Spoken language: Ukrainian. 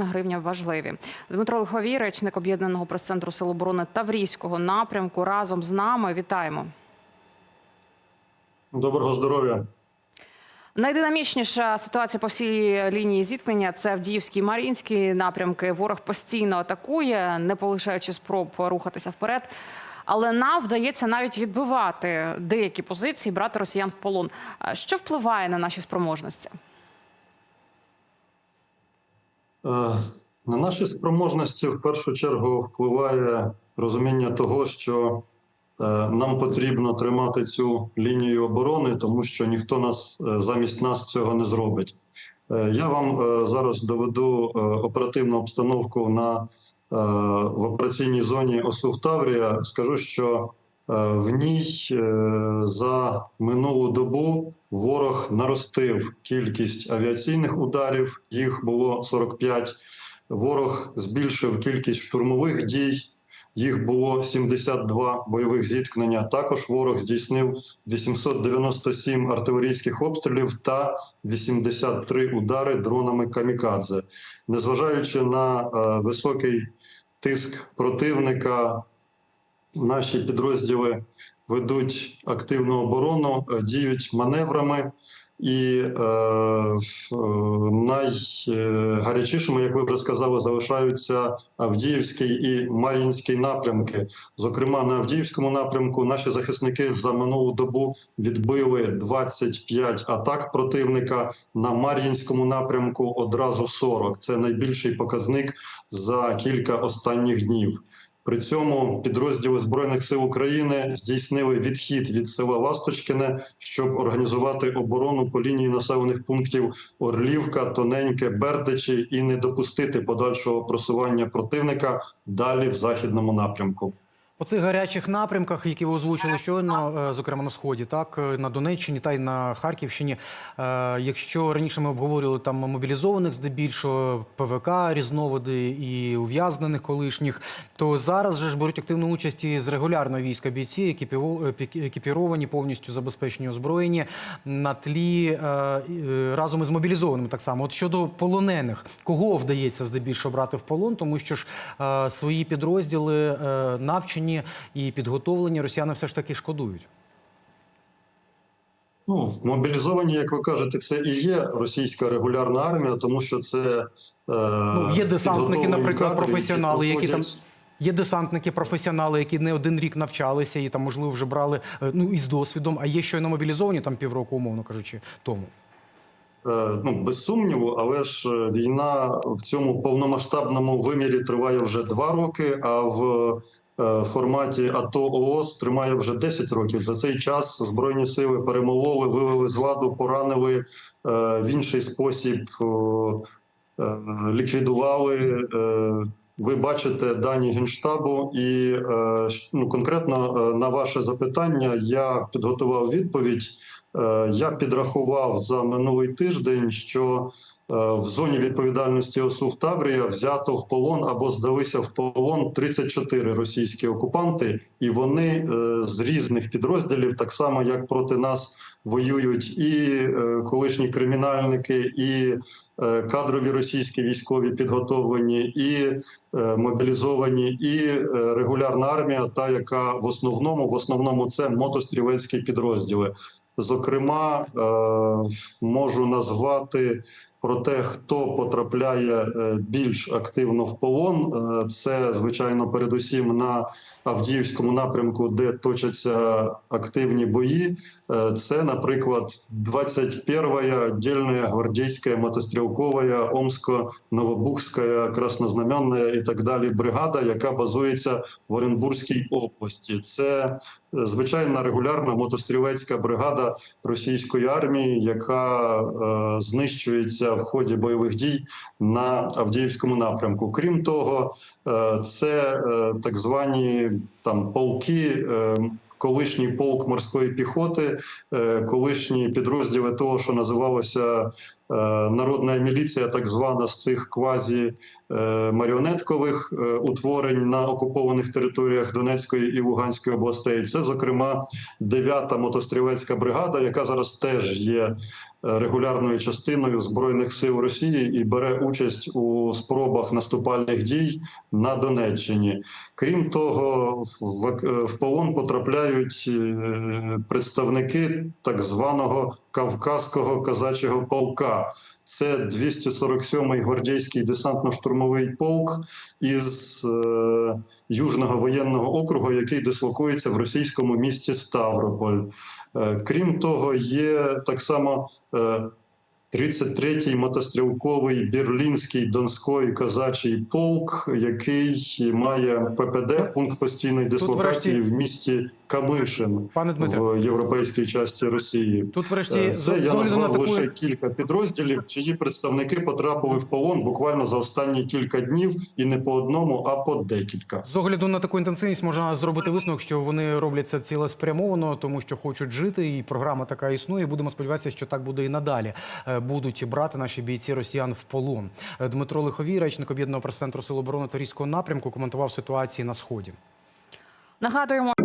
гривня важливі. Дмитро Лиховій, речник об'єднаного прес-центру Сил оборони Таврійського напрямку, разом з нами. Вітаємо. Доброго здоров'я. Найдинамічніша ситуація по всій лінії зіткнення це Авдіївський і Мар'їнський напрямки. Ворог постійно атакує, не полишаючи спроб рухатися вперед. Але нам вдається навіть відбивати деякі позиції, брати росіян в полон. Що впливає на наші спроможності? Е, На наші спроможності в першу чергу впливає розуміння того, що е, нам потрібно тримати цю лінію оборони, тому що ніхто нас е, замість нас цього не зробить. Я вам зараз доведу оперативну обстановку на в операційній зоні ОСУВ Таврія. Скажу, що в ній е, за минулу добу ворог наростив кількість авіаційних ударів. Їх було 45. Ворог збільшив кількість штурмових дій. Їх було 72 бойових зіткнення. Також ворог здійснив 897 артилерійських обстрілів та 83 удари дронами камікадзе. Незважаючи на е, високий тиск противника, наші підрозділи ведуть активну оборону, е, діють маневрами. І е, е, найгарячішими, як ви вже сказали, залишаються Авдіївський і Мар'їнський напрямки. Зокрема, на Авдіївському напрямку наші захисники за минулу добу відбили 25 атак противника. На Мар'їнському напрямку одразу 40. Це найбільший показник за кілька останніх днів. При цьому підрозділи збройних сил України здійснили відхід від села Ласточкине, щоб організувати оборону по лінії населених пунктів Орлівка, Тоненьке, Бердичі і не допустити подальшого просування противника далі в західному напрямку. По цих гарячих напрямках, які ви озвучили щойно, е, зокрема на сході, так е, на Донеччині та й на Харківщині. е, Якщо раніше ми обговорювали там мобілізованих, здебільшого ПВК, різновиди і ув'язнених колишніх, то зараз же ж беруть активну участь і з регулярного війська бійці, екіпіровані, повністю забезпечені озброєні на тлі разом із мобілізованими. Так само, от щодо полонених, кого вдається здебільшого брати в полон, тому що ж свої підрозділи е, навчені і підготовлені росіяни все ж таки шкодують. Ну, мобілізовані, як ви кажете, це і є російська регулярна армія, тому що це е, Ну, є десантники, наприклад, кадри, професіонали, які там є десантники, професіонали, які не один рік навчалися і там, можливо, вже брали е, ну із досвідом. А є щойно мобілізовані там півроку, умовно кажучи, тому. Е, Ну, без сумніву, але ж е, війна в цьому повномасштабному вимірі триває вже два роки, а в форматі АТО ООС тримає вже 10 років. За цей час збройні сили перемололи, вивели з ладу, поранили е, в інший спосіб, е, е, ліквідували. е, Ви бачите дані генштабу, і е, ну, конкретно е, на ваше запитання я підготував відповідь. Е, Я підрахував за минулий тиждень, що е, в зоні відповідальності ОСУ Таврія взято в полон або здалися в полон 34 російські окупанти, і вони е, з різних підрозділів, так само як проти нас воюють і колишні кримінальники, і кадрові російські військові підготовлені, і мобілізовані, і регулярна армія, та яка в основному в основному це мотострілецькі підрозділи. Зокрема, е, можу назвати про те, хто потрапляє е, більш активно в полон. Е, Це звичайно передусім на Авдіївському напрямку, де точаться активні бої. Це, наприклад, 21-я отдельная гвардейська мотострілкова Омсько-Новобухська краснознаменна і так далі бригада, яка базується в Оренбурзькій області. Це звичайна регулярна мотострілецька бригада російської армії, яка е, знищується в ході бойових дій на Авдіївському напрямку. Крім того, е, це е, так звані там полки. Е, Колишній полк морської піхоти, е, колишні підрозділи того, що називалося е, народна міліція, так звана з цих квазі е, маріонеткових утворень на окупованих територіях Донецької і Луганської областей. Це, зокрема, 9-та мотострілецька бригада, яка зараз теж є регулярною частиною збройних сил Росії і бере участь у спробах наступальних дій на Донеччині. Крім того, в, полон потрапляють е, представники так званого Кавказького казачого полка. Це 247-й гвардійський десантно-штурмовий полк із е, Южного воєнного округу, який дислокується в російському місті Ставрополь. Е, крім того, є так само е, 33-й мотострілковий Берлінський Донський казачий полк, який має ППД, пункт постійної дислокації врешті- в місті Камишин Пане Дмитре, в європейській часті Росії. тут врешті Е, Це я назвав таку лише кілька підрозділів, чиї представники потрапили в полон буквально за останні кілька днів, і не по одному, а по декілька. З огляду на таку інтенсивність можна зробити висновок, що вони роблять це цілеспрямовано, тому що хочуть жити, і програма така існує. Будемо сподіватися, що так буде і надалі. Будуть брати наші бійці росіян в полон. Е, Дмитро Лиховій, речник об'єднаного прес-центру Сил оборони Торійського напрямку, коментував ситуації на сході. Нагадуємо.